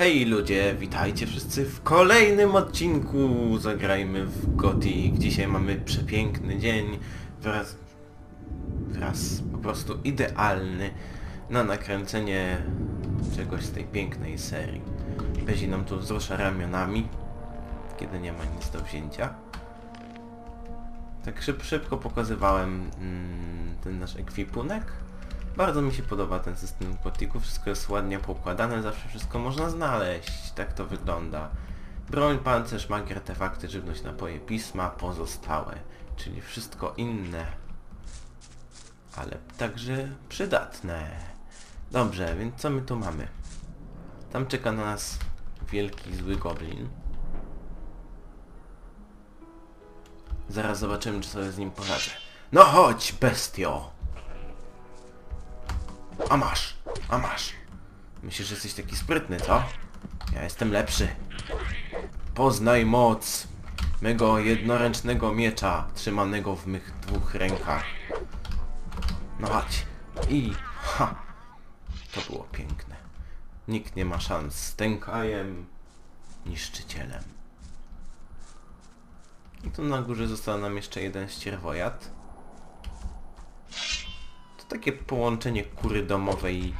Hej ludzie, witajcie wszyscy w kolejnym odcinku Zagrajmy w Gothic. Dzisiaj mamy przepiękny dzień wraz, wraz po prostu idealny na nakręcenie czegoś z tej pięknej serii. Bezi nam tu wzrusza ramionami, kiedy nie ma nic do wzięcia. Tak szyb, szybko pokazywałem mm, ten nasz ekwipunek. Bardzo mi się podoba ten system Gothicu, wszystko jest ładnie poukładane, zawsze wszystko można znaleźć, tak to wygląda. Broń, pancerz, magię, artefakty, żywność, napoje, pisma, pozostałe, czyli wszystko inne, ale także przydatne. Dobrze, więc co my tu mamy? Tam czeka na nas wielki, zły goblin. Zaraz zobaczymy, czy sobie z nim poradzę. No chodź, bestio! A masz, a masz. Myślisz, że jesteś taki sprytny, co? Ja jestem lepszy. Poznaj moc mego jednoręcznego miecza, trzymanego w mych dwóch rękach. No chodź. I... Ha! To było piękne. Nikt nie ma szans z Tenkajem, niszczycielem. I tu na górze został nam jeszcze jeden ścierwojad. Takie połączenie kury domowej i...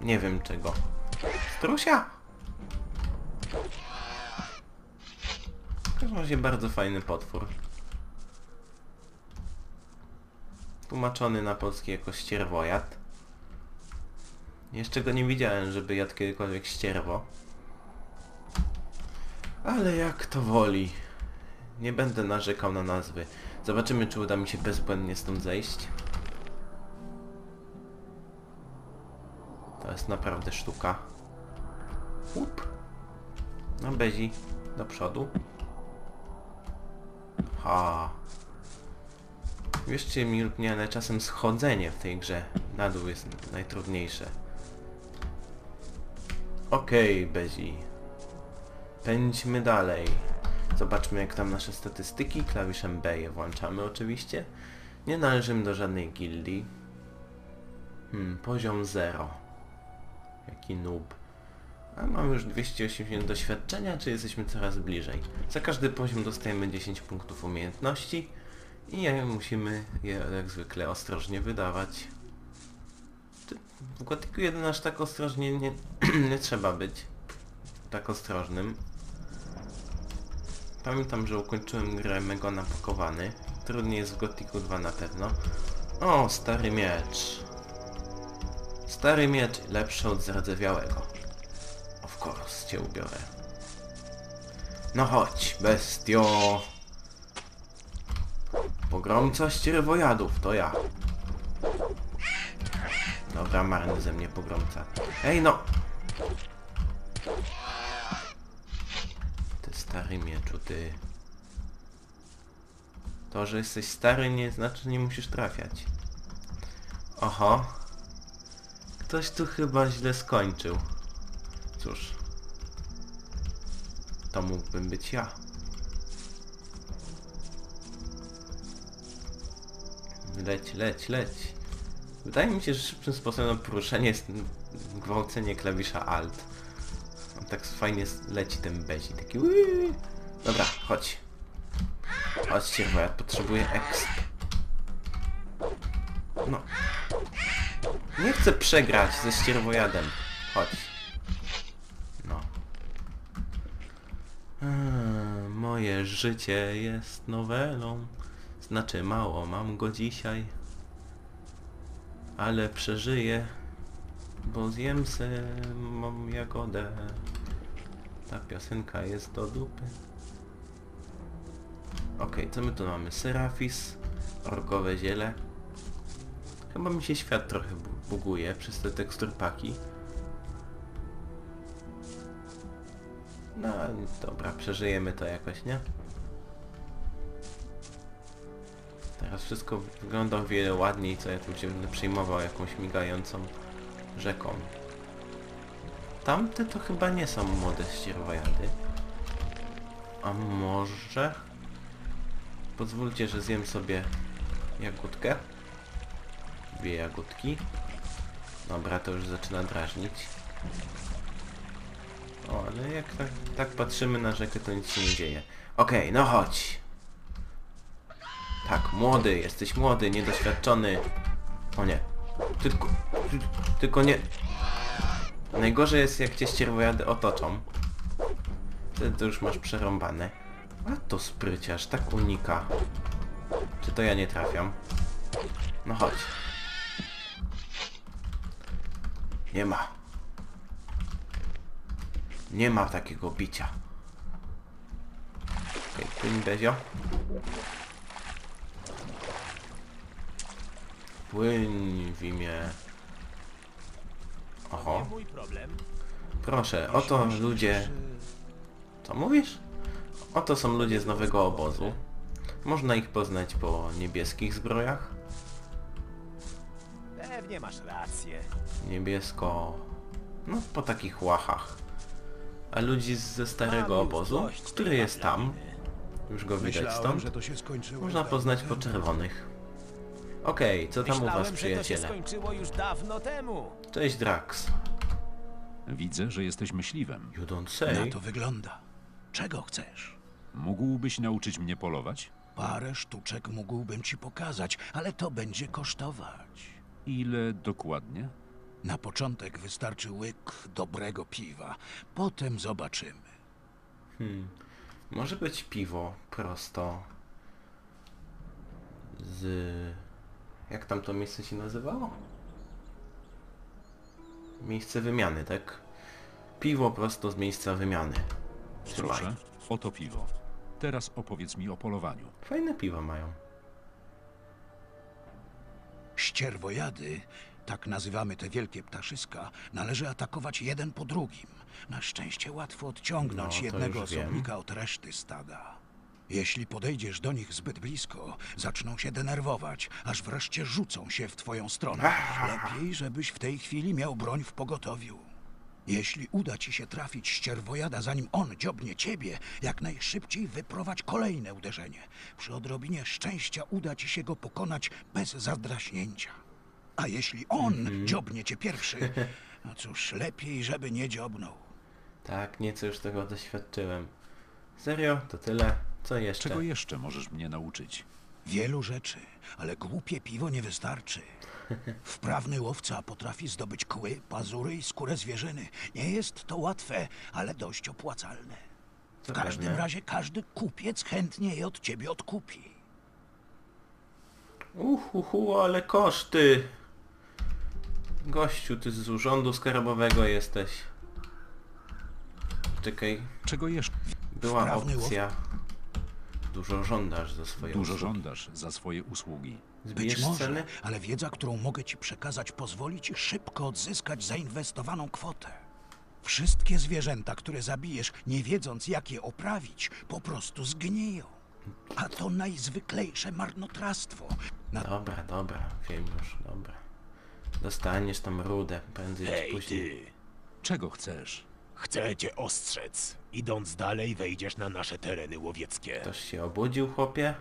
Nie wiem czego. Strusia? W każdym razie bardzo fajny potwór. Tłumaczony na polski jako ścierwojad. Jeszcze go nie widziałem, żeby jadł kiedykolwiek ścierwo. Ale jak to woli. Nie będę narzekał na nazwy. Zobaczymy, czy uda mi się bezbłędnie stąd zejść. Jest naprawdę sztuka. Łup. No bezi. Do przodu. Ha. Wierzcie mi lub nie, ale czasem schodzenie w tej grze na dół jest najtrudniejsze. Okej, okay, Bezi. Pędźmy dalej. Zobaczmy jak tam nasze statystyki. Klawiszem B je włączamy oczywiście. Nie należymy do żadnej gildii. Hmm, poziom 0. Jaki noob. A mam już 280 doświadczenia, czy jesteśmy coraz bliżej. Za każdy poziom dostajemy 10 punktów umiejętności i musimy je jak zwykle ostrożnie wydawać. W Gotiku 1 aż tak ostrożnie nie, nie trzeba być. Tak ostrożnym. Pamiętam, że ukończyłem grę mega napakowany. Trudniej jest w Gotiku 2 na pewno. O, stary miecz. Stary miecz lepszy od zardzewiałego. Of course, cię ubiorę. No chodź, bestio. Pogromca ścierwojadów, to ja. Dobra, marny ze mnie pogromca. Ej no! Ty stary mieczu, ty. To, że jesteś stary nie znaczy, że nie musisz trafiać. Oho. Ktoś tu chyba źle skończył. Cóż. To mógłbym być ja. Leć, leć, leć. Wydaje mi się, że szybszym sposobem na poruszenie jest gwałcenie klawisza Alt. On tak fajnie leci ten bezi, taki Uii. Dobra, chodź. Chodźcie, bo ja potrzebuję exp. No. Nie chcę przegrać ze ścierwojadem. Chodź. No. Eee, moje życie jest nowelą. Znaczy mało, mam go dzisiaj. Ale przeżyję. Bo zjem se mam jagodę. Ta piosenka jest do dupy. Okej, okay, co my tu mamy? Serafis, orkowe ziele. Chyba mi się świat trochę buguje przez te teksturpaki. No dobra, przeżyjemy to jakoś, nie? Teraz wszystko wygląda o wiele ładniej, co ja tu się będę przejmował jakąś migającą rzeką. Tamte to chyba nie są młode ścierwojady. A może... Pozwólcie, że zjem sobie jagódkę. Dwie jagódki. Dobra, to już zaczyna drażnić. ale jak tak, tak patrzymy na rzekę, to nic się nie dzieje. Okej, no chodź. Tak, młody, jesteś młody, niedoświadczony. O nie. Tylko, ty, tylko nie... Najgorzej jest, jak cię ścierwojady otoczą. Wtedy to już masz przerąbane. A to spryciarz, tak unika. Czy to ja nie trafiam? No chodź. Nie ma. Nie ma takiego bicia. Okej, okay, płyń Bezio. Płyń w imię... Oho. Proszę, oto ludzie... Co mówisz? Oto są ludzie z nowego obozu. Można ich poznać po niebieskich zbrojach. Pewnie masz rację. Niebiesko... No, po takich łachach. A ludzi ze starego Mam już obozu, dość który jest tam, paplaniny. już go widać Myślałem, stąd, że to się skończyło. można poznać po czerwonych. Okej, co tam u Myślałem, was, że to się przyjaciele? skończyło już dawno temu. Cześć, Drax. Widzę, że jesteś myśliwym. You don't Na say. to wygląda. Czego chcesz? Mógłbyś nauczyć mnie polować? Parę sztuczek mógłbym ci pokazać, ale to będzie kosztować. Ile dokładnie? Na początek wystarczy łyk dobrego piwa. Potem zobaczymy. Hmm. Może być piwo prosto z... Jak tam to miejsce się nazywało? Miejsce wymiany, tak? Piwo prosto z miejsca wymiany. Trzymaj. Proszę, oto piwo. Teraz opowiedz mi o polowaniu. Fajne piwa mają. Ścierwojady, tak nazywamy te wielkie ptaszyska, należy atakować jeden po drugim. Na szczęście łatwo odciągnąć No, to jednego już wiem. osobnika od reszty stada. Jeśli podejdziesz do nich zbyt blisko, zaczną się denerwować, aż wreszcie rzucą się w twoją stronę. Lepiej, żebyś w tej chwili miał broń w pogotowiu. Jeśli uda ci się trafić ścierwojada, zanim on dziobnie ciebie, jak najszybciej wyprowadź kolejne uderzenie. Przy odrobinie szczęścia uda ci się go pokonać bez zadraśnięcia. A jeśli on dziobnie cię pierwszy, no cóż, lepiej, żeby nie dziobnął. Tak, nieco już tego doświadczyłem. Serio? To tyle? Co jeszcze? Czego jeszcze możesz mnie nauczyć? Wielu rzeczy, ale głupie piwo nie wystarczy. Wprawny łowca potrafi zdobyć kły, pazury i skórę zwierzyny. Nie jest to łatwe, ale dość opłacalne. W Zapewne. każdym razie każdy kupiec chętnie je od ciebie odkupi. Uhuhu, ale koszty! Gościu, ty z urzędu skarbowego jesteś. Czekaj, Czego jeszcze? była Wprawny opcja. Dużo żądasz za swoje Dużo usługi. żądasz za swoje usługi. Zbijesz Być może, ceny? ale wiedza, którą mogę ci przekazać, pozwoli ci szybko odzyskać zainwestowaną kwotę. Wszystkie zwierzęta, które zabijesz, nie wiedząc jak je oprawić, po prostu zgniją. A to najzwyklejsze marnotrawstwo. Na Dobra, dobra, wiem już, dobra. Dostaniesz tam rudę, prędzej czy Hej później. ty, Czego chcesz? Chcę cię ostrzec. Idąc dalej wejdziesz na nasze tereny łowieckie. Ktoś się obudził, chłopie?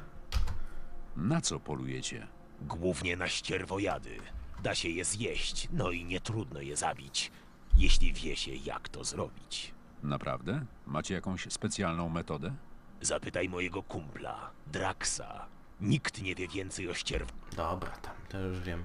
Na co polujecie? Głównie na ścierwojady. Da się je zjeść, no i nie trudno je zabić, jeśli wie się jak to zrobić. Naprawdę? Macie jakąś specjalną metodę? Zapytaj mojego kumpla, Draxa. Nikt nie wie więcej o ścierw... Dobra, tam, to już wiem.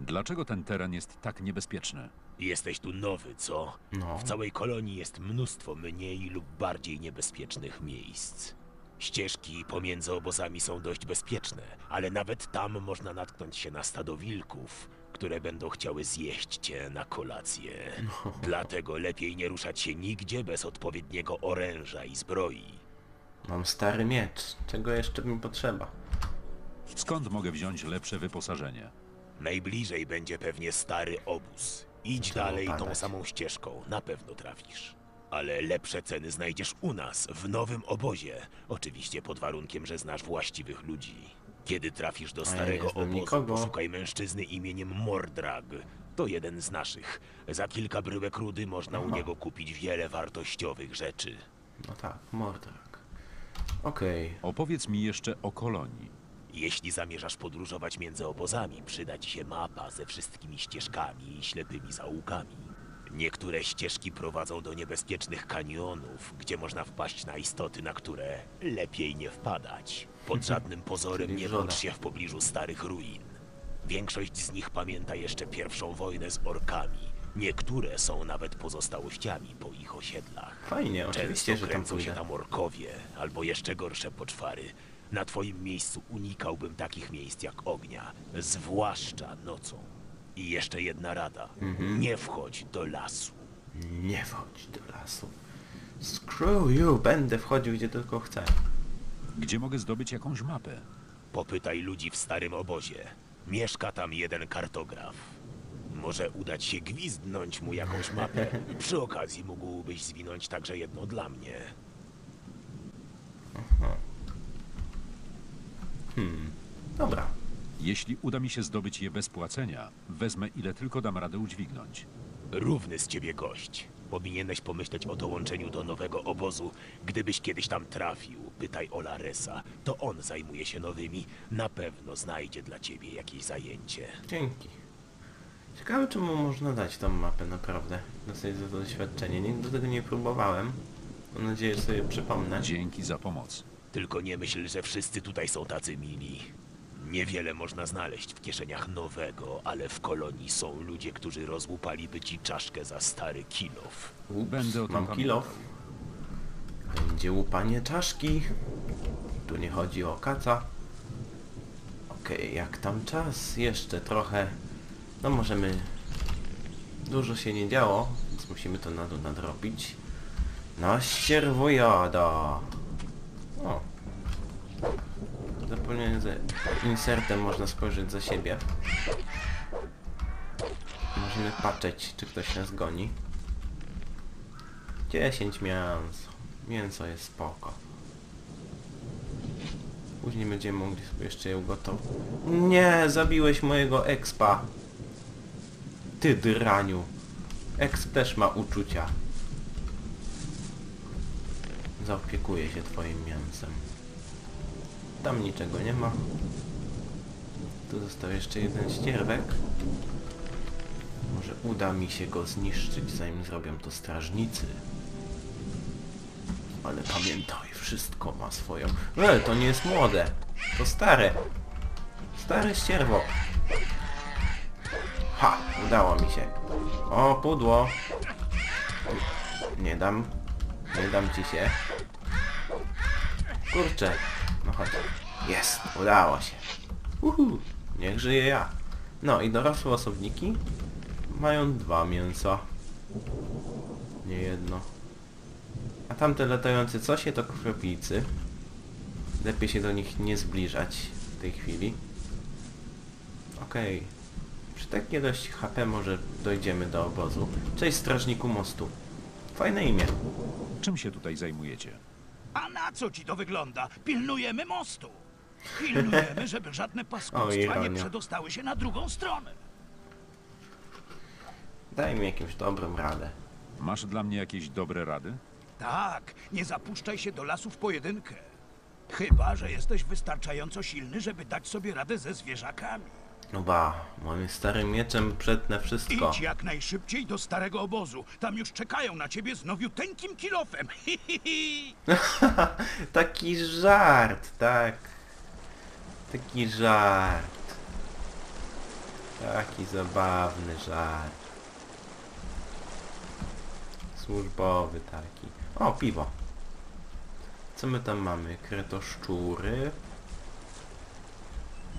Dlaczego ten teren jest tak niebezpieczny? Jesteś tu nowy, co? No. W całej kolonii jest mnóstwo mniej lub bardziej niebezpiecznych miejsc. Ścieżki pomiędzy obozami są dość bezpieczne, ale nawet tam można natknąć się na stado wilków, które będą chciały zjeść cię na kolację. Dlatego lepiej nie ruszać się nigdzie bez odpowiedniego oręża i zbroi. Mam stary miecz. Czego jeszcze mi potrzeba? Skąd mogę wziąć lepsze wyposażenie? Najbliżej będzie pewnie stary obóz. Idź Trzeba dalej tą opadać. samą ścieżką, na pewno trafisz. Ale lepsze ceny znajdziesz u nas, w nowym obozie. Oczywiście pod warunkiem, że znasz właściwych ludzi. Kiedy trafisz do starego znam obozu, nikogo. poszukaj mężczyzny imieniem Mordrag. To jeden z naszych. Za kilka bryłek rudy można u Aha. niego kupić wiele wartościowych rzeczy. No tak, Mordrak. Okej, Opowiedz mi jeszcze o kolonii. Jeśli zamierzasz podróżować między obozami, przyda ci się mapa ze wszystkimi ścieżkami i ślepymi zaułkami. Niektóre ścieżki prowadzą do niebezpiecznych kanionów, gdzie można wpaść na istoty, na które lepiej nie wpadać. Pod żadnym pozorem nie bądź się w pobliżu starych ruin. Większość z nich pamięta jeszcze pierwszą wojnę z orkami. Niektóre są nawet pozostałościami po ich osiedlach. Fajnie, oczywiście, Często że tam kręcą się tam orkowie, albo jeszcze gorsze poczwary. Na twoim miejscu unikałbym takich miejsc jak ognia, zwłaszcza nocą. I jeszcze jedna rada. Mhm. Nie wchodź do lasu. Nie wchodź do lasu. Screw you, będę wchodził gdzie tylko chcę. Gdzie mogę zdobyć jakąś mapę? Popytaj ludzi w starym obozie. Mieszka tam jeden kartograf. Może udać się gwizdnąć mu jakąś mapę. Przy okazji mógłbyś zwinąć także jedno dla mnie. Dobra. Jeśli uda mi się zdobyć je bez płacenia, wezmę ile tylko dam radę udźwignąć. Równy z ciebie gość. Powinieneś pomyśleć o dołączeniu do nowego obozu. Gdybyś kiedyś tam trafił, pytaj o Laresa. To on zajmuje się nowymi. Na pewno znajdzie dla ciebie jakieś zajęcie. Dzięki. Ciekawe czemu można dać tą mapę naprawdę. Dostać za to doświadczenie. Nigdy do tego nie próbowałem. Mam nadzieję, że sobie przypomnę. Dzięki za pomoc. Tylko nie myśl, że wszyscy tutaj są tacy mili. Niewiele można znaleźć w kieszeniach nowego, ale w kolonii są ludzie, którzy rozłupaliby ci czaszkę za stary kilof. Będę o tym mam pamiętał. kilof. Będzie łupanie czaszki. Tu nie chodzi o kaca. Okej, jak tam czas? Jeszcze trochę. No możemy... Dużo się nie działo, więc musimy to nad nadrobić. Na ścierwojada! O! Że insertem można spojrzeć za siebie. Możemy patrzeć, czy ktoś nas goni. 10 mięso. Mięso jest spoko. Później będziemy mogli sobie jeszcze je ugotować. Nie, zabiłeś mojego expa. Ty draniu. Exp też ma uczucia. Zaopiekuję się twoim mięsem. Tam niczego nie ma. Tu został jeszcze jeden ścierwek. Może uda mi się go zniszczyć, zanim zrobią to strażnicy. Ale pamiętaj, wszystko ma swoją... E, to nie jest młode. To stare. Stare ścierwo. Ha! Udało mi się. O, pudło. Nie dam. Nie dam ci się. Kurczę. Chodź. Jest! Udało się. Uhu! Niech żyje ja. No i dorosłe osobniki mają dwa mięsa. Nie jedno. A tamte latające cosie to kroplicy. Lepiej się do nich nie zbliżać w tej chwili. Okej. Przy takiej ilości HP może dojdziemy do obozu. Cześć strażniku mostu. Fajne imię. Czym się tutaj zajmujecie? A na co ci to wygląda? Pilnujemy mostu. Pilnujemy, żeby żadne paskudstwa ironia. nie przedostały się na drugą stronę. Daj mi jakimś dobrym radę. Masz dla mnie jakieś dobre rady? Tak, nie zapuszczaj się do lasu w pojedynkę. Chyba, że jesteś wystarczająco silny, żeby dać sobie radę ze zwierzakami. No ba, moim starym mieczem przetnę wszystko. Idź jak najszybciej do starego obozu. Tam już czekają na ciebie z nowiuteńkim kilofem. Hi, hi, hi. Taki żart, tak. Taki żart. Taki zabawny żart. Służbowy taki. O, piwo. Co my tam mamy? Kretoszczury.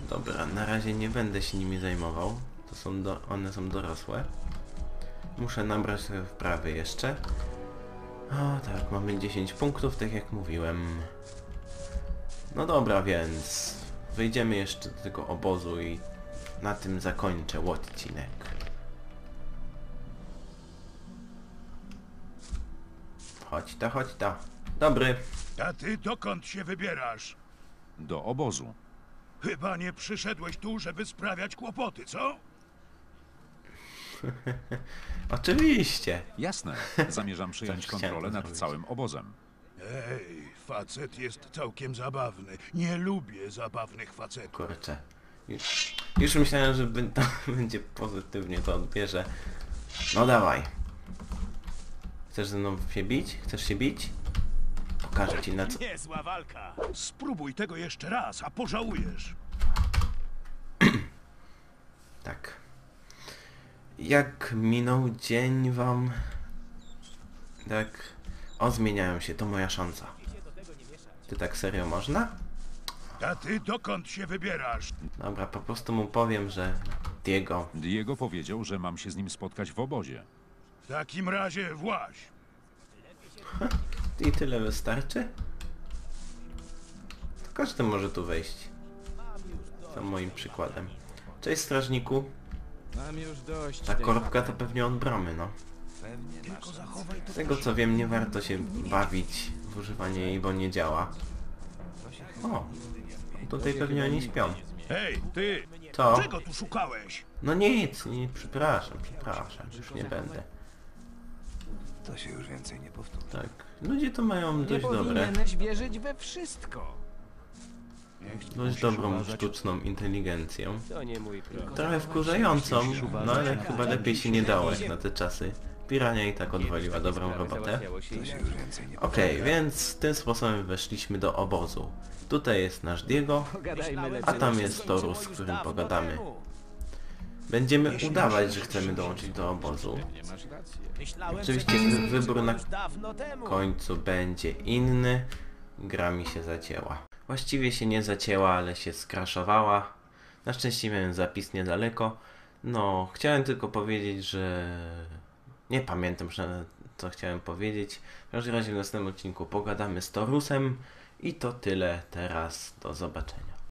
Dobra, na razie nie będę się nimi zajmował. To są do... one są dorosłe. Muszę nabrać sobie wprawy jeszcze. O tak, mamy 10 punktów, tak jak mówiłem. No dobra, więc wejdziemy jeszcze do tego obozu i na tym zakończę odcinek. Chodź ta, chodź ta. Dobry. A ty dokąd się wybierasz? Do obozu. Chyba nie przyszedłeś tu, żeby sprawiać kłopoty, co? Oczywiście. Jasne. Zamierzam chciałem kontrolę nad zrobić. całym obozem. Ej, facet jest całkiem zabawny. Nie lubię zabawnych facetów. Kurczę. Już, już myślałem, że to będzie pozytywnie to odbierze. No dawaj. Chcesz ze mną się bić? Chcesz się bić? Pokażę ci na co... Niezła walka! Spróbuj tego jeszcze raz, a pożałujesz. Tak. Jak minął dzień wam... Tak... O, zmieniają się, to moja szansa. Ty tak serio można? A ty dokąd się wybierasz? Dobra, po prostu mu powiem, że Diego. Diego powiedział, że mam się z nim spotkać w obozie. W takim razie właź. I tyle wystarczy? To każdy może tu wejść. Za moim przykładem. Cześć strażniku. Mam już dość Ta korbka to pewnie od bramy, no. Z tego co wiem, nie warto się bawić w używanie jej, bo nie działa. O, tutaj pewnie oni śpią. Hej, ty! Co? Czego tu szukałeś? No nic, nie, przepraszam, przepraszam, już nie będę. To się już więcej nie powtórzy. Tak, ludzie to mają Nie dość dobre, powinieneś wierzyć we wszystko. dość dobrą sztuczną inteligencję. To nie mój problem. Trochę wkurzającą, no ale chyba lepiej się nie dało jak na te czasy. Pirania i tak odwaliła dobrą robotę. Załatwiało się To się inaczej. już więcej nie Okej, więc tym sposobem weszliśmy do obozu. Tutaj jest nasz Diego, Pogadajmy lepiej. a tam jest Torus, z którym pogadamy. Będziemy udawać, że chcemy dołączyć do obozu. Oczywiście wy- wybór na końcu będzie inny. Gra mi się zacięła. Właściwie się nie zacięła, ale się skraszowała. Na szczęście miałem zapis niedaleko. No, chciałem tylko powiedzieć, że nie pamiętam, co chciałem powiedzieć. W każdym razie w następnym odcinku pogadamy z Torusem. I to tyle teraz. Do zobaczenia.